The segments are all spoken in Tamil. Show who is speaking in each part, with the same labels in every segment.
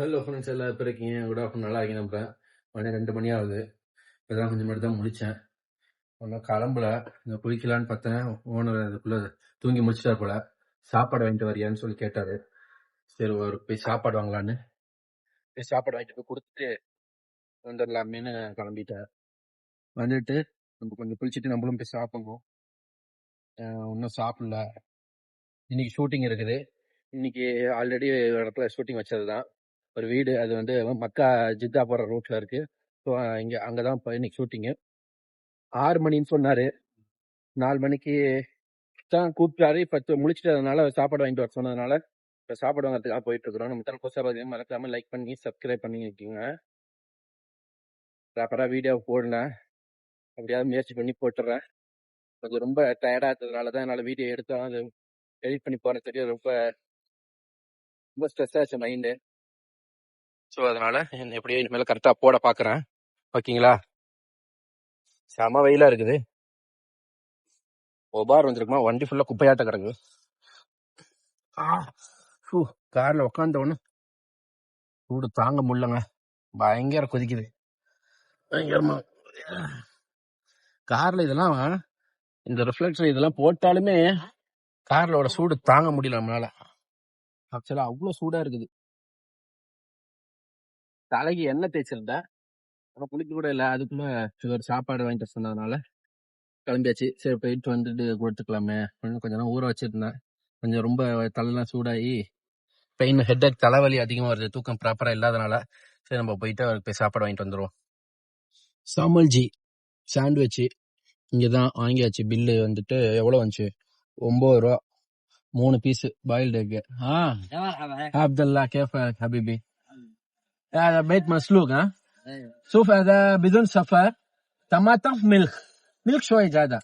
Speaker 1: ஹலோ ஃப்ரெண்ட்ஸ் எல்லாம் இப்போ இருக்கீங்க குட் ஆஃப்டர்நூன் நல்லா இருக்கீங்க நம்புறேன். மணி ரெண்டு மணி ஆகுது. இப்போதான் கொஞ்சம் மட்டும் தான் முடித்தேன் ஒன்றும் கிளம்பல. இந்த குளிக்கலான்னு பார்த்தேன். ஓனர் அதுக்குள்ளே தூங்கி முடிச்சிட்டார் போல. சாப்பாடு வாங்கிட்டு வரியான்னு சொல்லி கேட்டார். சரி ஒரு போய் சாப்பாடு வாங்கலான்னு. போய் சாப்பாடு வாங்கிட்டு போய் கொடுத்துட்டு வந்துடலாமேன்னு கிளம்பிட்டேன். வந்துட்டு நம்ம கொஞ்சம் குளிச்சுட்டு நம்மளும் போய் சாப்பிடுவோம் இன்னும் சாப்பிடல. இன்னைக்கு ஷூட்டிங் இருக்குது. இன்னைக்கு ஆல்ரெடி ஒரு இடத்துல ஷூட்டிங் வச்சது தான் ஒரு வீடு. அது வந்து மக்கா ஜித்தா போகிற ரூட்ல இருக்கு. ஸோ இங்கே அங்கே தான் இப்போ இன்னைக்கு ஷூட்டிங்கு ஆறு மணின்னு சொன்னார். நாலு மணிக்கு தான் கூப்பிட்டாரு. இப்போ முழிச்சிட்டதுனால சாப்பாடு வாங்கிட்டு வர சொன்னதுனால இப்போ சாப்பாடு வாங்குறதுக்காக போயிட்டு இருக்கிறோம். நம்ம தலை புதுசாக மறக்காம லைக் பண்ணி சப்ஸ்கிரைப் பண்ணி வைக்கோங்க ப்ராப்பராக வீடியோ போடல அப்படியாவது முயற்சி பண்ணி போட்டுறேன். அது ரொம்ப டயர்டாக இருந்ததுனால தான் என்னால் வீடியோ எடுத்தோம் அது எடிட் பண்ணி போகிறது தெரியும் ரொம்ப ரொம்ப ஸ்ட்ரெஸ் ஆச்சு மைண்டு ஸோ அதனால என்ன எப்படியோ இனிமேல் கரெக்டாக போட பார்க்குறேன் ஓகேங்களா செம வெயிலாக இருக்குது. ஒபார் வந்துருக்குமா? வண்டி ஃபுல்லாக குப்பையாட்ட கிடக்கு. ஆ காரில் உட்காந்த உடனே சூடு தாங்க முடியலங்க. பயங்கர கொதிக்குது. பயங்கரமா கார்ல இதெல்லாம் இந்த ரிஃப்ளெக்டர் இதெல்லாம் போட்டாலுமே கார்லோட சூடு தாங்க முடியல நம்மளால. ஆக்சுவலா அவ்வளோ சூடா இருக்குது. தலைக்கு எண்ணெய் தேய்ச்சிருந்தேன் ஆனால் குளிக்க கூட இல்லை. அதுக்குள்ள சுகர் சாப்பாடு வாங்கிட்டு சொன்னதுனால கிளம்பியாச்சு. சரி போயிட்டு வந்துட்டு கொடுத்துக்கலாமே அப்படின்னு கொஞ்ச நேரம் ஊற வச்சிருந்தேன். கொஞ்சம் ரொம்ப தலைலாம் சூடாகி பெயின் ஹெட் ஹெக் தலைவலி அதிகமாக வருது. தூக்கம் ப்ராப்பராக இல்லாதனால சரி நம்ம போயிட்டு அவருக்கு போய் சாப்பாடு வாங்கிட்டு வந்துடுவோம் சாமல்ஜி சாண்ட்விச் இங்கே தான் வாங்கியாச்சு. பில்லு வந்துட்டு எவ்வளோ வந்துச்சு? ஒம்பது ரூபா. மூணு பீஸு பாயில்டு எக்கு ஆ அப்துல்லா கேஃப ஹபிபி. هذا بيت مسلوق ها شوف هذا بدون سفر طماطم ملح ملح شوي زيادة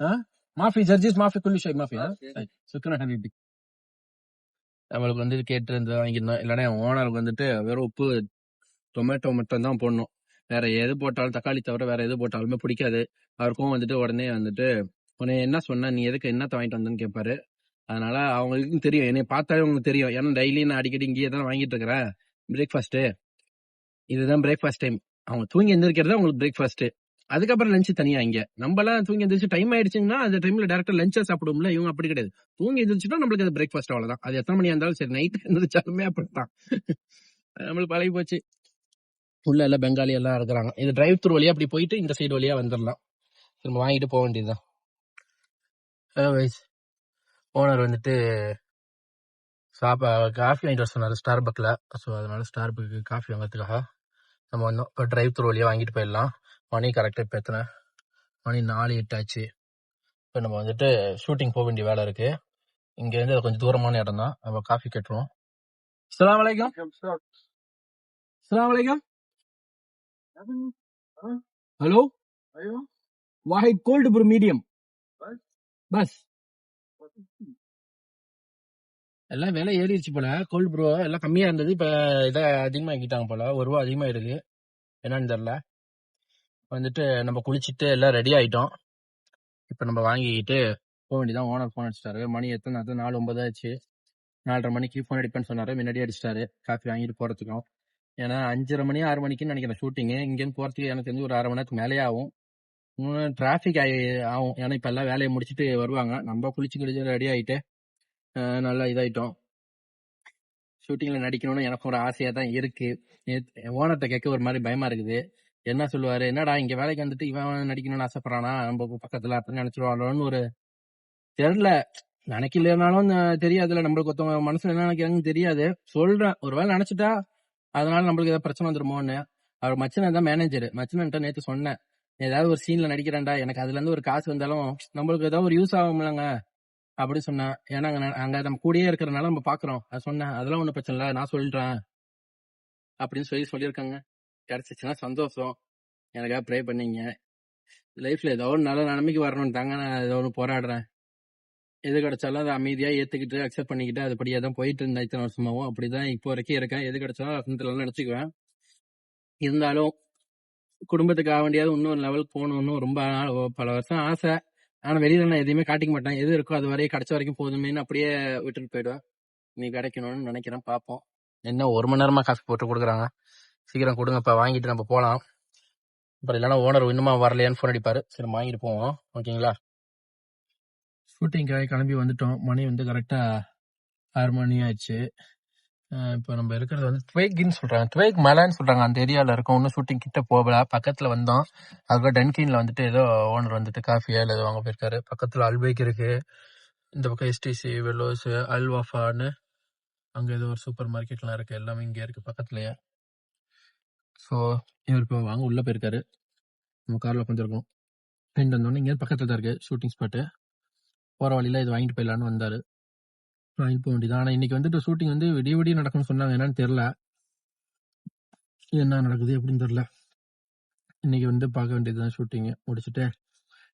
Speaker 1: ها ما في جرجيس ما في كل شيء ما في ها طيب. شكرا حبيبي நம்மளுக்கு வந்துட்டு கேட்டு வாங்கியிருந்தோம் இல்லைன்னா ஓனருக்கு வந்துட்டு வெறும் உப்பு டொமேட்டோ மட்டும் தான் போடணும் வேற எது போட்டாலும் தக்காளி தவிர வேற எது போட்டாலுமே பிடிக்காது அவருக்கும் வந்துட்டு உடனே வந்துட்டு உடனே என்ன சொன்ன நீ எதுக்கு என்னத்த வாங்கிட்டு வந்தேன்னு கேட்பாரு அதனால அவங்களுக்கும் தெரியும் என்னை பார்த்தாலே உங்களுக்கு தெரியும் ஏன்னா டெய்லி நான் அடிக்கடி இங்கேயே தான் வாங்கிட்டு இருக்கிறேன் பிரேக்ஃபாஸ்ட்டு இதுதான் பிரேக்ஃபாஸ்ட் டைம் அவங்க தூங்கி எந்திரிக்கிறது உங்களுக்கு பிரேக்ஃபாஸ்ட் அதுக்கப்புறம் லஞ்ச் தனியா இங்க. நம்ம எல்லாம் தூங்கி எந்திரிச்சு டைம் ஆயிடுச்சுன்னா அந்த டைம்ல டேரக்டா லஞ்சா சாப்பிடுவோம்ல இவங்க அப்படி கிடையாது. தூங்கி எந்திரிச்சுட்டா நம்மளுக்கு அது பிரேக்ஃபாஸ்ட் அவ்வளவுதான். அது எத்தனை மணியா இருந்தாலும் சரி நைட் எந்திரிச்சாலுமே அப்படித்தான். நம்மளுக்கு பழகி போச்சு. உள்ள எல்லாம் பெங்காலி எல்லாம் இருக்கிறாங்க. இது டிரைவ் த்ரூ வழியா அப்படி போயிட்டு இந்த சைடு வழியா வந்துடலாம். திரும்ப வாங்கிட்டு போக வேண்டியதுதான். ஓனர் வந்துட்டு சாப்பா காஃபி வாங்கிட்டு வர சொன்னார் ஸ்டார் பக்கில் ஸோ அதனால ஸ்டார் பக்கு காஃபி வாங்கிறதுக்காக நம்ம வந்தோம். இப்போ டிரைவ் த்ரூ வழியாக வாங்கிட்டு போயிடலாம். மணி கரெக்டாக இப்போ எத்தனை? மணி நாலு எட்டு ஆச்சு. இப்போ நம்ம வந்துட்டு ஷூட்டிங் போக வேண்டிய வேலை இருக்கு. இங்கேருந்து அது கொஞ்சம் தூரமான இடம் தான். நம்ம காஃபி கேட்டுருவோம். அஸ்லாம் வலைக்கம் அஸ்லாம் வலைக்கம் ஹலோ வாஹிட் கோல்டு ப்ரூ மீடியம் பஸ் எல்லாம் விலை ஏறிடுச்சு போல. கோல்டு ப்ரோ எல்லாம் கம்மியா இருந்தது. இப்ப இதை அதிகமாக்கிட்டாங்க போல. ஒரு ரூபா அதிகமா இருக்கு. என்னன்னு தெரில வந்துட்டு நம்ம குளிச்சுட்டு எல்லாம் ரெடி ஆயிட்டோம். இப்ப நம்ம வாங்கிக்கிட்டு போக வேண்டியதான் ஓனர் போன் அடிச்சிட்டாரு. மணி எத்தனை அது நாலு ஒன்பது ஆச்சு. நாலரை மணிக்கு போன் அடிப்பேன்னு சொன்னாரு. முன்னாடி அடிச்சிட்டாரு. காஃபி வாங்கிட்டு போறதுக்கும். ஏன்னா அஞ்சரை மணி ஆறு மணிக்குன்னு நினைக்கிறேன் ஷூட்டிங்கு இங்கேருந்து போறதுக்கு எனக்கு தெரிஞ்சு ஒரு அரை மணி நேரத்துக்கு மேலே ஆகும். டிராஃபிக் ஆகும். ஏன்னா இப்ப எல்லாம் வேலையை முடிச்சுட்டு வருவாங்க. நம்ம குளிச்சு குளிச்சு ரெடி ஆயிட்டு நல்லா இதாயிட்டோம். ஷூட்டிங்ல நடிக்கணும்னு எனக்கு ஒரு ஆசையா தான் இருக்கு. ஓனர்ட்ட கேட்க ஒரு மாதிரி பயமா இருக்குது. என்ன சொல்லுவாரு? என்னடா இங்க வேலைக்கு வந்துட்டு இவன் நடிக்கணும்னு ஆசைப்படுறானா? நம்ம பக்கத்துல அப்படின்னு நினைச்சிருவாளோன்னு ஒரு தெரியல நினைக்கலனாலும் தெரியாதுல்ல. நம்மளுக்கு ஒருத்தவங்க மனசுல என்ன நினைக்கிறாங்கன்னு தெரியாது. சொல்றேன். ஒருவேளை நினைச்சிட்டா அதனால நம்மளுக்கு ஏதாவது பிரச்சனை வந்துருமோன்னு. அவர் மச்சனன் தான் மேனேஜர் மச்சனன்ட்ட நேத்து சொன்னேன். ஏதாவது ஒரு சீன்ல நடிக்கிறேன்டா. எனக்கு அதுல இருந்து ஒரு காசு வந்தாலும் நம்மளுக்கு ஏதாவது ஒரு யூஸ் ஆகும்லங்க. அப்படி சொன்னேன் ஏன்னா அங்க அங்கே நம்ம கூடயே இருக்கிறனால நம்ம பாக்குறோம். அது சொன்னேன் அதெல்லாம் ஒன்றும் பிரச்சனை இல்ல நான் சொல்கிறேன் அப்படின்னு சொல்லி சொல்லியிருக்காங்க. கிடைச்சிச்சுன்னா சந்தோஷம். எனக்காக ப்ரே பண்ணீங்க. லைஃப்ல ஏதோ ஒரு நல்ல நிலைமைக்கு வரணும்னு தாங்க நான் ஏதோ ஒன்று போராடுறேன். எது கிடைச்சாலும் அதை அமைதியாக ஏற்றுக்கிட்டு அக்செப்ட் பண்ணிக்கிட்டு அதுபடியே தான் போயிட்டு இருந்தேன் இத்தனை வருஷமாவும். அப்படிதான் இப்போ வரைக்கும் இருக்கேன். எது கிடைச்சாலும் அசந்தலாம் நினச்சிக்குவேன். இருந்தாலும் குடும்பத்துக்காக வேண்டியாவது இன்னொரு லெவலுக்கு போகணும்னு ரொம்ப நாள் பல வருஷம் ஆசை. ஆனா வெளியில நான் எதையுமே காட்டிக்க மாட்டேன். எது இருக்கோ அது வரையும் கிடைச்ச வரைக்கும் போதுமேன்னு அப்படியே விட்டுட்டு போயிடுவேன். நீ கிடைக்கணும்னு நினைக்கிறேன் பார்ப்போம் என்ன ஒரு மணி நேரமா காஃபி போட்டு கொடுக்குறாங்க. சீக்கிரம் கொடுங்கப்பா வாங்கிட்டு நம்ம போகலாம் அப்புறம் இல்லைன்னா ஓனர் இன்னுமா வரலையான்னு ஃபோன் அடிப்பாரு. சரி வாங்கிட்டு போவோம். ஓகேங்களா? ஷூட்டிங்காக கிளம்பி வந்துட்டோம். மணி வந்து கரெக்டாக ஆறு மணி ஆயிடுச்சு. இப்போ நம்ம இருக்கிறது வந்து த்வேக்னு சொல்றாங்க. துவேக் மலைன்னு சொல்றாங்க. அந்த ஏரியாவில் இருக்கோம் இன்னும் ஷூட்டிங் கிட்ட போகல. பக்கத்தில் வந்தோம் அதுக்கு டன்கின்ல வந்துட்டு ஏதோ ஓனர் வந்துட்டு காஃபியா இல்லை ஏதோ வாங்க போயிருக்காரு. பக்கத்தில் அல்பேக் இருக்கு. இந்த பக்கம் எஸ்டிசி வெல்லோஸ் அல்வாஃபான்னு அங்கே ஏதோ ஒரு சூப்பர் மார்க்கெட்லாம் இருக்கு. எல்லாமே இங்கே இருக்கு பக்கத்துலயே. ஸோ இவர் இப்போ வாங்க உள்ளே போயிருக்காரு. நம்ம காரில் உட்காந்துருக்கோம் ஃப்ரெண்ட் வந்தோடனே இங்கே பக்கத்தில் தான் இருக்கு ஷூட்டிங் ஸ்பாட்டு போகிற வழியில் இது வாங்கிட்டு போயிடலான்னு வந்தாரு. வாங்கிட்டு போக வேண்டியது ஆனால் இன்னைக்கு வந்துட்டு ஷூட்டிங் வந்து விடிய விடிய நடக்கும்னு சொன்னாங்க. என்னன்னு தெரியல. என்ன நடக்குது எப்படின்னு தெரியல. இன்னைக்கு வந்து பார்க்க வேண்டியதுதான் ஷூட்டிங் முடிச்சுட்டு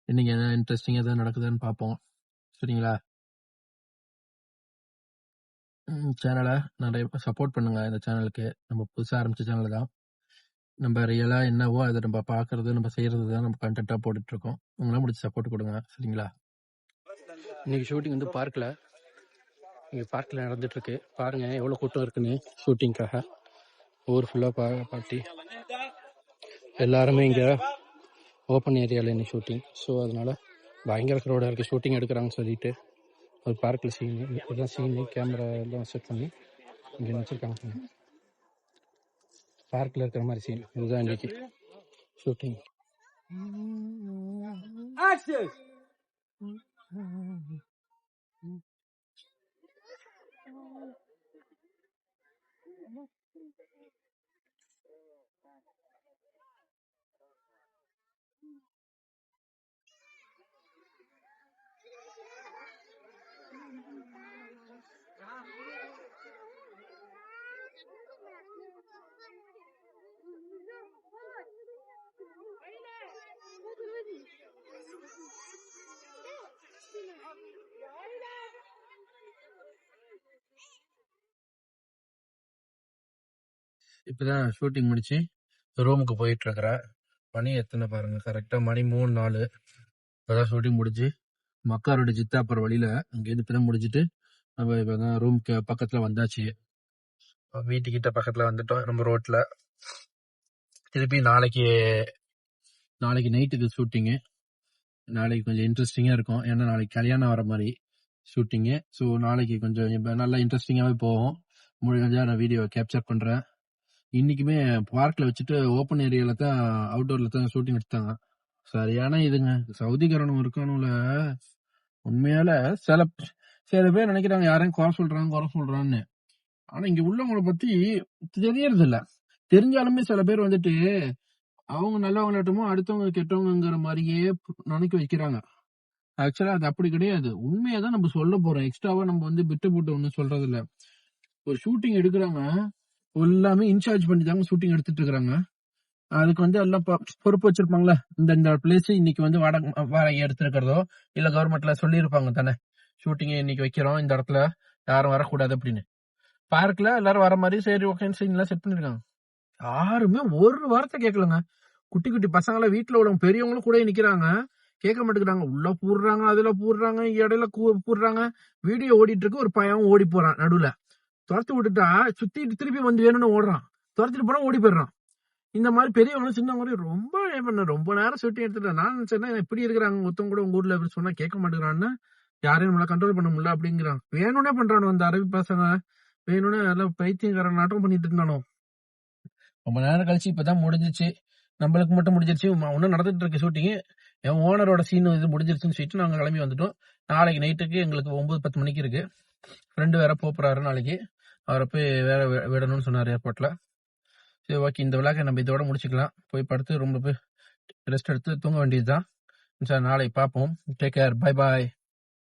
Speaker 1: இன்னைக்கு என்ன இன்ட்ரெஸ்டிங் எதாவது நடக்குதுன்னு பார்ப்போம். சரிங்களா? சேனலை நிறைய சப்போர்ட் பண்ணுங்க இந்த சேனலுக்கு நம்ம புதுசாக ஆரம்பிச்ச சேனல் தான். நம்ம ரியலாக என்னவோ அதை நம்ம பார்க்கறது நம்ம செய்யறது தான் நம்ம கண்டென்ட்டாக போட்டுட்ருக்கோம் இருக்கோம். முடிச்சு சப்போர்ட் கொடுங்க. சரிங்களா? இன்னைக்கு ஷூட்டிங் வந்து பார்க்கல. இங்கே பார்க்கில் நடந்துட்டு இருக்கு பாருங்க எவ்வளோ கூட்டம் இருக்குன்னு ஷூட்டிங்காக ஊர் ஃபுல்லாக பா பார்ட்டி எல்லாருமே இங்கே ஓப்பன் ஏரியாவில் இன்னும் ஷூட்டிங் ஸோ அதனால பயங்கர க்ரௌடாக இருக்குது ஷூட்டிங் எடுக்கிறாங்கன்னு சொல்லிட்டு ஒரு பார்க்கில் சீனு இதெல்லாம் சீனு கேமரா எல்லாம் செட் பண்ணி இங்கே வச்சுருக்காங்க பார்க்கில் இருக்கிற மாதிரி சீன் இதுதான் இன்னைக்கு ஷூட்டிங் இப்பதான் ஷூட்டிங் முடிச்சு ரூமுக்கு போயிட்டு இருக்கிறேன். மணி எத்தனை பாருங்க. கரெக்டா மணி மூணு நாலு. இப்பதான் ஷூட்டிங் முடிச்சு மக்காரோட ஜித்தாப்புற வழியில அங்கேருந்து இப்பதான் முடிச்சிட்டு நம்ம இப்பதான் ரூம்க்கு பக்கத்துல வந்தாச்சு. வீட்டுக்கிட்ட பக்கத்துல வந்துட்டோம். நம்ம ரோட்ல திருப்பி நாளைக்கு நாளைக்கு நைட்டுக்கு ஷூட்டிங்கு நாளைக்கு கொஞ்சம் இன்ட்ரெஸ்டிங்காக இருக்கும். ஏன்னா நாளைக்கு கல்யாணம் வர மாதிரி ஷூட்டிங்கு ஸோ நாளைக்கு கொஞ்சம் நல்லா இன்ட்ரெஸ்டிங்காகவே போகும். முழு நான் வீடியோ கேப்சர் பண்ணுறேன் இன்னைக்குமே பார்க்ல வச்சுட்டு ஓப்பன் ஏரியால தான் அவுட்டோர்ல தான் ஷூட்டிங் எடுத்தாங்க. சரியான இதுங்க. சவுதிக்காரனும் இருக்கணும்ல உண்மையால சில சில பேர் நினைக்கிறாங்க யாரையும் குறை சொல்றாங்க குறை சொல்றான்னு. ஆனா இங்க உள்ளவங்களை பத்தி தெரியறது இல்ல தெரிஞ்சாலுமே சில பேர் வந்துட்டு அவங்க நல்லவங்க நட்டமோ அடுத்தவங்க கெட்டவங்கிற மாதிரியே நினைக்க வைக்கிறாங்க. ஆக்சுவலா அது அப்படி கிடையாது. உண்மையை தான் நம்ம சொல்ல போறோம். எக்ஸ்ட்ராவா நம்ம வந்து விட்டு போட்டு ஒன்றும் சொல்றது இல்ல ஒரு ஷூட்டிங் எடுக்கிறாங்க எல்லாமே இன்சார்ஜ் பண்ணி தாங்க ஷூட்டிங் எடுத்துட்டு இருக்காங்க. அதுக்கு வந்து எல்லாம் பொறுப்பு வச்சிருப்பாங்களே இந்த இந்த பிளேஸ் இன்னைக்கு வந்து வாடகை வாடகை எடுத்துருக்கிறதோ இல்ல கவர்மெண்ட்ல சொல்லியிருப்பாங்க தானே? ஷூட்டிங் இன்னைக்கு வைக்கிறோம் இந்த இடத்துல யாரும் வரக்கூடாது அப்படின்னு. பார்க்ல எல்லாரும் வர மாதிரி சரி ஓகே சீன் எல்லாம் செட் பண்ணிருக்காங்க. யாருமே ஒரு வார்த்தை கேட்கலங்க. குட்டி குட்டி பசங்கள வீட்டுல உள்ளவங்க பெரியவங்களும் கூட நிக்கிறாங்க. கேட்க மாட்டேங்கிறாங்க. உள்ள பூடுறாங்க அதுல பூடுறாங்க இடையில கூ- பூடுறாங்க. வீடியோ ஓடிட்டு இருக்கு ஒரு பையன் ஓடி போறான் நடுவுல. துரத்து விட்டுட்டா சுத்திட்டு திருப்பி வந்து வேணும்னு ஓடுறான். துரத்திட்டு போனா ஓடி போயிடுறான். இந்த மாதிரி பெரியவங்களும் சின்னவங்க ரொம்ப பண்ண ரொம்ப நேரம் சுட்டி எடுத்துட்டேன் நான் நினைச்சேன்னா இப்படி இருக்கிறாங்க? ஒருத்தவங்க கூட உங்க ஊர்ல இப்படி சொன்னா கேட்க மாட்டேங்கிறான்னு யாரையும் நம்மள கண்ட்ரோல் பண்ண முடியல அப்படிங்கிறான். வேணும்னே பண்றானோ அந்த அரபி பசங்க வேணும்னே எல்லாம் பைத்தியக்காரன் நாட்டம் பண்ணிட்டு இருந்தானோ? ரொம்ப நேரம் கழிச்சு இப்பதான் முடிஞ்சிச்சு. நம்மளுக்கு மட்டும் முடிஞ்சிருச்சு. ஒன்னும் நடந்துட்டு இருக்கு ஷூட்டிங் என் ஓனரோட சீன் இது முடிஞ்சிருச்சுன்னு சொல்லிட்டு நாங்க கிளம்பி வந்துட்டோம். நாளைக்கு நைட்டுக்கு எங்களுக்கு ஒன்பது பத்து மணிக்கு இருக்கு. ஃப்ரெண்டு வேற போறாரு நாளைக்கு. அவரை போய் வேற விடணும்னு சொன்னார் ஏர்போர்ட்டில் சரி ஓகே இந்த விழாக்கை நம்ம இதோட முடிச்சுக்கலாம். போய் படுத்து ரொம்ப போய் ரெஸ்ட் எடுத்து தூங்க வேண்டியதுதான். சார் நாளைக்கு பார்ப்போம். Take care bye bye